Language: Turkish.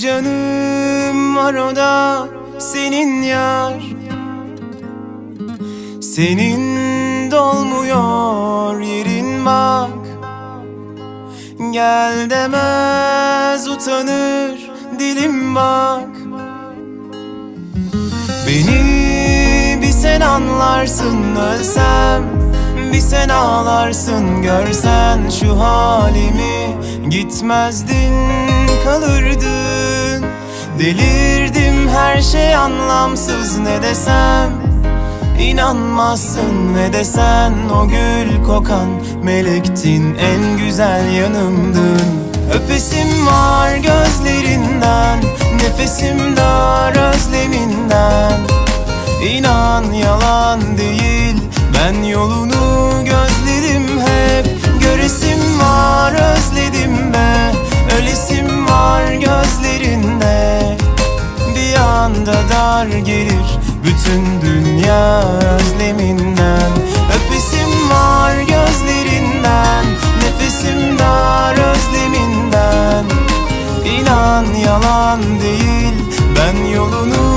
canım var o da senin yar. Senin dolmuyor yerin bak. Gel demez utanır dilim bak. Beni bir sen anlarsın ölsem Bir sen ağlarsın görsen şu halimi. Gitmezdin kalırdın Delirdim her şey anlamsız ne desem? İnanmazsın ne desen? O gül kokan Melektin en güzel yanımdın Öpesim var gözlerinden Nefesim dar özleminden. İnan yalan değil Ben yolunu dar gelir bütün dünya özleminden. Öpesim var gözlerinden Nefesim dar özleminden. İnan yalan değil Ben yolunu